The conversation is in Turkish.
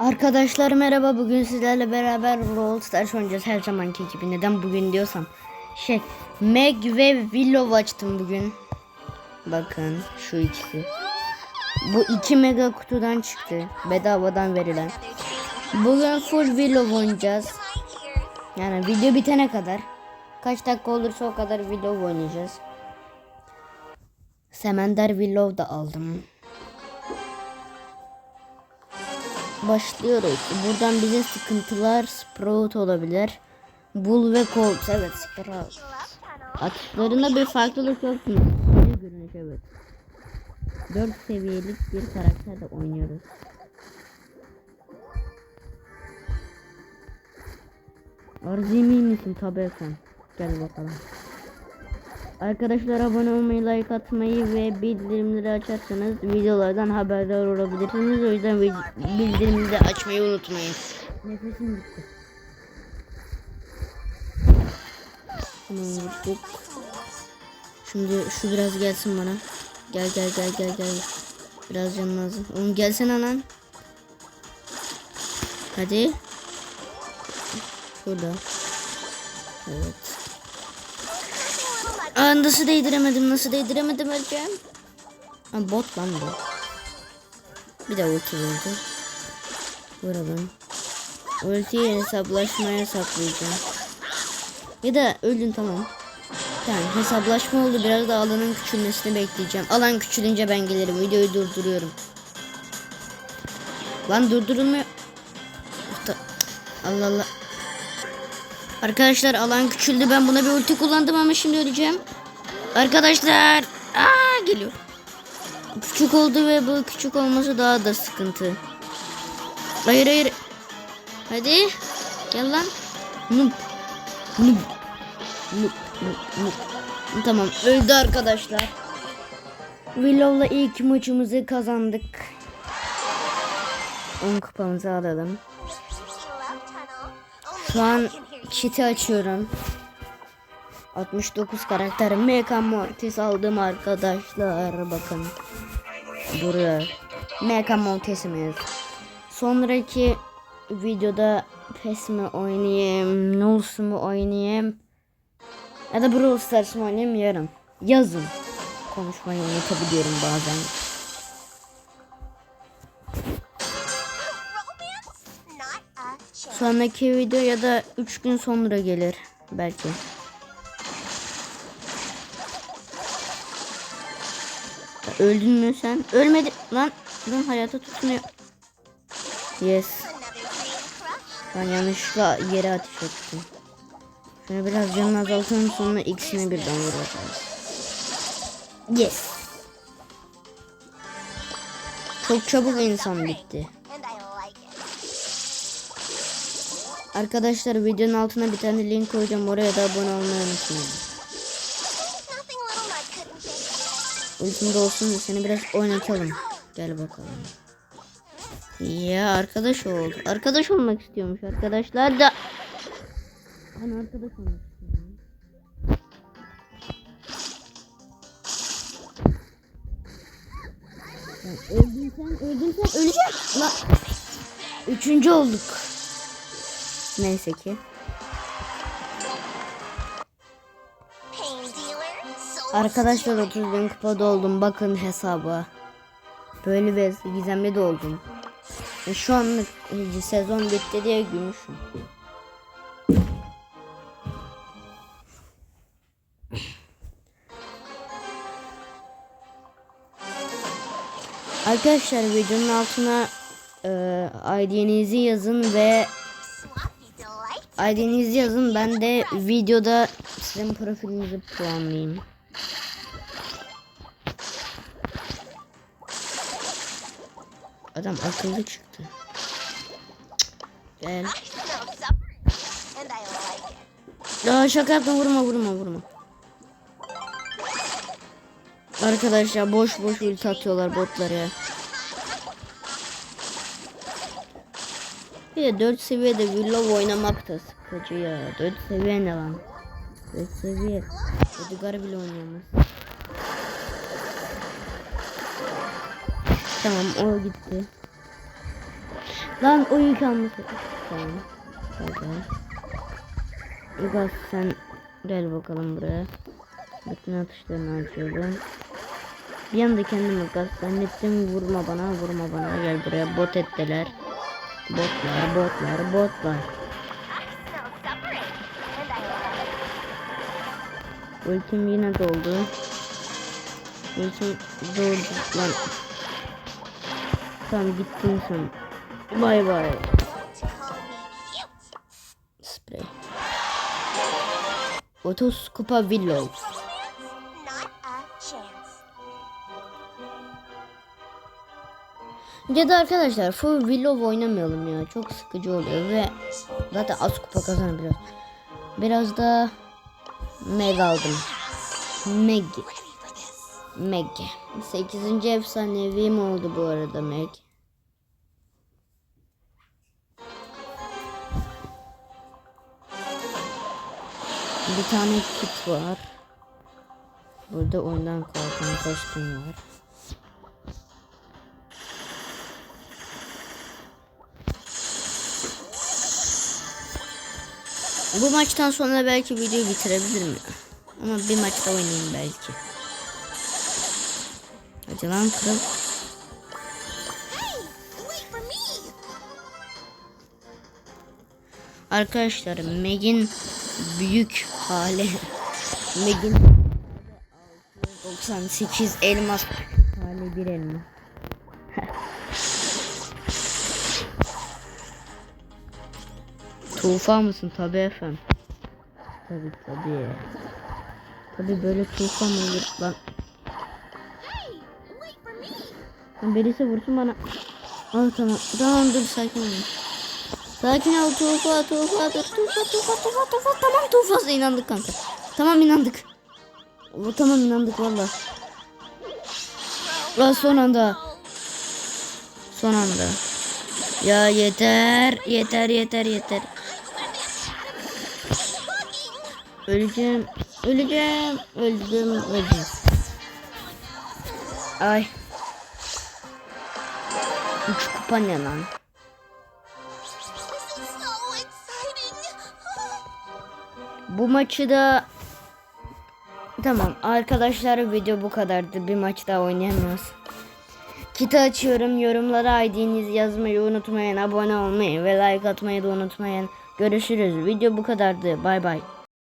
Arkadaşlar merhaba bugün sizlerle beraber Brawl Stars oynayacağız her zamanki gibi. Neden bugün diyorsam şey Meg ve Willow açtım bugün. Bakın şu ikisi. Bu iki mega kutudan çıktı bedavadan verilen. Bugün full Willow oynayacağız. Yani video bitene kadar kaç dakika olursa o kadar Willow oynayacağız. Semender Willow da aldım Başlıyoruz. Buradan bize sıkıntılar Sprout olabilir. Bull ve Colt. Evet Sprout. Atışlarında bir farklılık yok mu? Bir görünüş evet. 4 seviyelik bir karakterle oynuyoruz. Arzimi misin? Tabii efendim. Gel bakalım. Arkadaşlar abone olmayı, like atmayı ve bildirimleri açarsanız videolardan haberdar olabilirsiniz. O yüzden bildirimleri açmayı unutmayın. Nefesim bitti. Şimdi şu biraz gelsin bana. Gel gel gel gel gel. Biraz canın lazım. Oğlum gelsene lan. Hadi. Şurada. Evet. Aa, nasıl değdiremedim nasıl değdiremedim öleceğim. Ha, bot lan bu. Bir de ulti vurdu. Vuralım. Ultiyi hesaplaşmaya saklayacağım. Ya da öldün tamam. Tamam hesaplaşma oldu biraz da alanın küçülmesini bekleyeceğim. Alan küçülünce ben gelirim videoyu durduruyorum. Lan durdurulmuyor. Allah Allah. Arkadaşlar alan küçüldü. Ben buna bir ulti kullandım ama şimdi öleceğim. Arkadaşlar. Aa geliyor. Küçük oldu ve bu küçük olması daha da sıkıntı. Hayır hayır. Hadi. Gel lan. Noob. Noob. Noob. Noob. Noob. Tamam öldü arkadaşlar. Willow'la ilk maçımızı kazandık. 10 kupamızı alalım. Şu an çiti açıyorum. 69 karakter Mecha Mortis aldım arkadaşlar bakın. Duruyor. Mecha Mortis'imiz. Sonraki videoda PES mi oynayayım, Nulls mu oynayayım ya da Brawl Stars mı oynayayım yarın. Yazın. Konuşmayı unutabiliyorum bazen. Sonraki video ya da 3 gün sonra gelir belki. Öldün mü sen? Ölmedi lan. Lan hayata tutunuyor. Yes. Ben yanlışlıkla yere ateş ettim. Şöyle biraz canını azaltalım sonra ikisini birden vuracağız. Yes. Çok çabuk insan bitti. Arkadaşlar videonun altına bir tane link koyacağım. Oraya da abone olmayı unutmayın. Ultimde olsun seni biraz oynatalım. Gel bakalım. Ya arkadaş oldu. Arkadaş olmak istiyormuş arkadaşlar da. Ben arkadaş olmak istiyorum. Ya öldün sen, öldün sen, öleceğim. La. Üçüncü olduk. Neyse ki. Arkadaşlar 30 bin kupada oldum. Bakın hesaba. Böyle bir gizemli de oldum. E, Şu anlık sezon bitti diye gülmüşüm. Arkadaşlar videonun altına e, ID'nizi yazın ve ID'nizi yazın ben de videoda sizin profilinizi puanlayayım. Adam akıllı çıktı. Gel. Ya şaka yapma vurma vurma vurma. Arkadaşlar boş boş ulti atıyorlar botlara. Bir de 4 seviyede Willow oynamak da sıkıcı ya. 4 seviye ne lan? 4 seviye. Edgar bile oynayamaz. Tamam o gitti. Lan o yük. Tamam. Hadi. Ilgaz sen gel bakalım buraya. Bütün atışlarını açıyorum. Bir anda kendimi gaz zannettim vurma bana vurma bana gel buraya bot ettiler. Botlar botlar botlar. Ultim yine doldu. Ultim doldu lan. Tamam gittin sen. Bay bay. Sprey. 30 kupa Willow. Ya da arkadaşlar full Willow oynamayalım ya. Çok sıkıcı oluyor ve zaten az kupa kazanabiliyoruz. Biraz da Meg aldım. Meg. Meg. 8. efsanevi mi oldu bu arada Meg? Bir tane kit var. Burada oyundan kalkan kostüm var. Bu maçtan sonra belki videoyu bitirebilirim. Ama bir maçta oynayayım belki. Hadi lan me. Arkadaşlar Meg'in büyük hali. Meg'in 98 elmas hali bir elma. Tufan mısın? Tabi efendim. Tabi tabi. Tabi böyle tufan olur lan. Birisi vursun bana. Al tamam. Tamam dur sakin ol. Sakin ol tufa tufa dur tufa tufa tufa tufa tamam tufası inandık kanka. Tamam inandık. O, tamam inandık valla. Lan son anda. Son anda. Ya yeter yeter yeter yeter. Öleceğim. Öleceğim. Öldüm. Öldüm. Ay. Üç kupa ne lan? Bu maçı da Tamam arkadaşlar video bu kadardı. Bir maç daha oynayamıyoruz. Kiti açıyorum. Yorumlara ID'nizi yazmayı unutmayın. Abone olmayı ve like atmayı da unutmayın. Görüşürüz. Video bu kadardı. Bay bay.